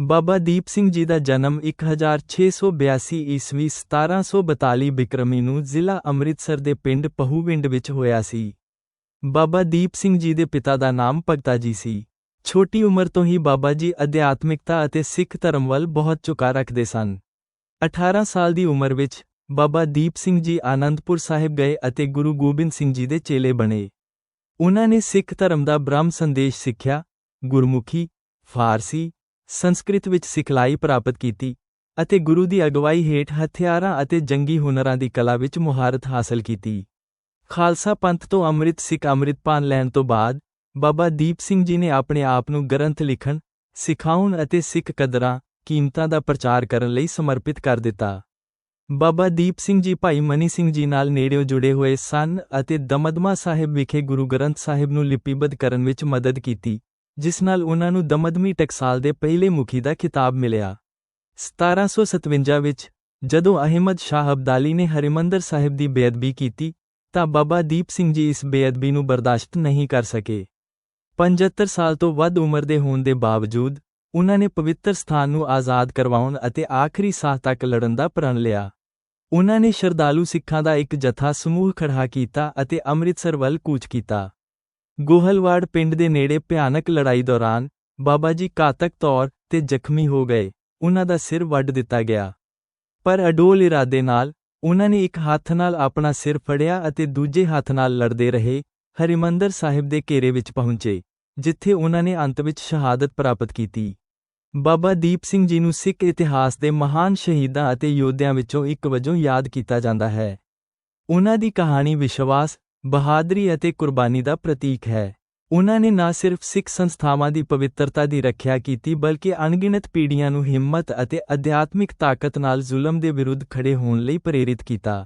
ਬਾਬਾ ਦੀਪ ਸਿੰਘ ਜੀ ਦਾ ਜਨਮ 1682 ਈਸਵੀ 1742 ਬਿਕਰਮੀ ਨੂੰ ਜ਼ਿਲ੍ਹਾ ਅੰਮ੍ਰਿਤਸਰ ਦੇ ਪਿੰਡ ਪਹੂਵਿੰਡ ਵਿੱਚ ਹੋਇਆ ਸੀ। ਬਾਬਾ ਦੀਪ ਸਿੰਘ ਜੀ ਦੇ ਪਿਤਾ ਦਾ ਨਾਮ ਭਗਤਾ ਜੀ ਸੀ। ਛੋਟੀ ਉਮਰ ਤੋਂ ਹੀ ਬਾਬਾ ਜੀ ਅਧਿਆਤਮਿਕਤਾ ਅਤੇ ਸਿੱਖ ਧਰਮ ਵੱਲ ਬਹੁਤ ਝੁਕਾ ਰੱਖਦੇ ਸਨ। 18 ਸਾਲ ਦੀ ਉਮਰ ਵਿੱਚ ਬਾਬਾ ਦੀਪ ਸਿੰਘ ਜੀ ਆਨੰਦਪੁਰ ਸਾਹਿਬ ਗਏ ਅਤੇ ਗੁਰੂ ਗੋਬਿੰਦ ਸਿੰਘ ਜੀ ਦੇ ਚੇਲੇ ਬਣੇ। ਉਹਨਾਂ ਨੇ ਸਿੱਖ ਧਰਮ ਦਾ ਬ੍ਰਹਮ ਸੰਦੇਸ਼ ਸਿੱਖਿਆ, ਗੁਰਮੁਖੀ, ਫਾਰਸੀ ਸੰਸਕ੍ਰਿਤ ਵਿੱਚ ਸਿਖਲਾਈ ਪ੍ਰਾਪਤ ਕੀਤੀ ਅਤੇ ਗੁਰੂ ਦੀ ਅਗਵਾਈ ਹੇਠ ਹਥਿਆਰਾਂ ਅਤੇ ਜੰਗੀ ਹੁਨਰਾਂ ਦੀ ਕਲਾ ਵਿੱਚ ਮੁਹਾਰਤ ਹਾਸਲ ਕੀਤੀ। ਖਾਲਸਾ ਪੰਥ ਤੋਂ ਅੰਮ੍ਰਿਤ ਸਿੱਖ ਅੰਮ੍ਰਿਤਪਾਨ ਲੈਣ ਤੋਂ ਬਾਅਦ ਬਾਬਾ ਦੀਪ ਸਿੰਘ ਜੀ ਨੇ ਆਪਣੇ ਆਪ ਨੂੰ ਗ੍ਰੰਥ ਲਿਖਣ, ਸਿਖਾਉਣ ਅਤੇ ਸਿੱਖ ਕਦਰਾਂ, ਕੀਮਤਾਂ ਦਾ ਪ੍ਰਚਾਰ ਕਰਨ ਲਈ ਸਮਰਪਿਤ ਕਰ ਦਿੱਤਾ। ਬਾਬਾ ਦੀਪ ਸਿੰਘ ਜੀ ਭਾਈ ਮਨੀ ਸਿੰਘ ਜੀ ਨਾਲ ਨੇੜਿਓਂ ਜੁੜੇ ਹੋਏ ਸਨ ਅਤੇ ਦਮਦਮਾ ਸਾਹਿਬ ਵਿਖੇ ਗੁਰੂ ਗ੍ਰੰਥ ਸਾਹਿਬ ਨੂੰ ਲਿਪੀਬੱਧ ਕਰਨ ਵਿੱਚ ਮਦਦ ਕੀਤੀ। ਜਿਸ ਨਾਲ ਉਹਨਾਂ ਨੂੰ ਦਮਦਮੀ ਟਕਸਾਲ ਦੇ ਪਹਿਲੇ ਮੁਖੀ ਦਾ ਖਿਤਾਬ ਮਿਲਿਆ। 1757 ਵਿੱਚ, ਜਦੋਂ ਅਹਿਮਦ ਸ਼ਾਹ ਅਬਦਾਲੀ ਨੇ ਹਰਿਮੰਦਰ ਸਾਹਿਬ ਦੀ ਬੇਅਦਬੀ ਕੀਤੀ, ਤਾਂ ਬਾਬਾ ਦੀਪ ਸਿੰਘ ਜੀ ਇਸ ਬੇਅਦਬੀ ਨੂੰ ਬਰਦਾਸ਼ਤ ਨਹੀਂ ਕਰ ਸਕੇ। 75 ਸਾਲ ਤੋਂ ਵੱਧ ਉਮਰ ਦੇ ਹੋਣ ਦੇ ਬਾਵਜੂਦ, ਉਹਨਾਂ ਨੇ ਪਵਿੱਤਰ ਸਥਾਨ ਨੂੰ ਆਜ਼ਾਦ ਕਰਵਾਉਣ ਅਤੇ ਆਖਰੀ ਸਾਹ ਤੱਕ ਲੜਨ ਦਾ ਪ੍ਰਣ ਲਿਆ। ਉਹਨਾਂ ਨੇ ਸ਼ਰਧਾਲੂ ਸਿੱਖਾਂ ਦਾ ਇੱਕ ਜਥਾ ਸਮੂਹ ਖੜਾ ਕੀਤਾ ਅਤੇ ਅੰਮ੍ਰਿਤਸਰ ਵੱਲ ਕੂਚ ਕੀਤਾ। ਗੋਹਲਵਾੜ ਪਿੰਡ ਦੇ ਨੇੜੇ ਭਿਆਨਕ ਲੜਾਈ ਦੌਰਾਨ ਬਾਬਾ ਜੀ ਘਾਤਕ ਤੌਰ ਤੇ ਜ਼ਖਮੀ ਹੋ ਗਏ। ਉਨ੍ਹਾਂ ਦਾ ਸਿਰ ਵੱਢ ਦਿੱਤਾ ਗਿਆ। ਪਰ ਅਡੋਲ ਇਰਾਦੇ ਨਾਲ ਉਹਨਾਂ ਨੇ ਇੱਕ ਹੱਥ ਨਾਲ ਆਪਣਾ ਸਿਰ ਫੜਿਆ ਅਤੇ ਦੂਜੇ ਹੱਥ ਨਾਲ ਲੜਦੇ ਰਹੇ ਹਰਿਮੰਦਰ ਸਾਹਿਬ ਦੇ ਘੇਰੇ ਵਿੱਚ ਪਹੁੰਚੇ, ਜਿੱਥੇ ਉਹਨਾਂ ਨੇ ਅੰਤ ਵਿੱਚ ਸ਼ਹਾਦਤ ਪ੍ਰਾਪਤ ਕੀਤੀ। ਬਾਬਾ ਦੀਪ ਸਿੰਘ ਜੀ ਨੂੰ ਸਿੱਖ ਇਤਿਹਾਸ ਦੇ ਮਹਾਨ ਸ਼ਹੀਦਾਂ ਅਤੇ ਯੋਧਿਆਂ ਵਿੱਚੋਂ ਇੱਕ ਵਜੋਂ ਯਾਦ ਕੀਤਾ ਜਾਂਦਾ ਹੈ। ਉਹਨਾਂ ਦੀ ਕਹਾਣੀ ਵਿਸ਼ਵਾਸ ਬਹਾਦਰੀ ਅਤੇ ਕੁਰਬਾਨੀ ਦਾ ਪ੍ਰਤੀਕ ਹੈ। ਉਹਨਾਂ ਨੇ ਨਾ ਸਿਰਫ ਸਿੱਖ ਸੰਸਥਾਵਾਂ ਦੀ ਪਵਿੱਤਰਤਾ ਦੀ ਰੱਖਿਆ ਕੀਤੀ, ਬਲਕਿ ਅਣਗਿਣਤ ਪੀੜ੍ਹੀਆਂ ਨੂੰ ਹਿੰਮਤ ਅਤੇ ਅਧਿਆਤਮਿਕ ਤਾਕਤ ਨਾਲ ਜ਼ੁਲਮ ਦੇ ਵਿਰੁੱਧ ਖੜੇ ਹੋਣ ਲਈ ਪ੍ਰੇਰਿਤ ਕੀਤਾ।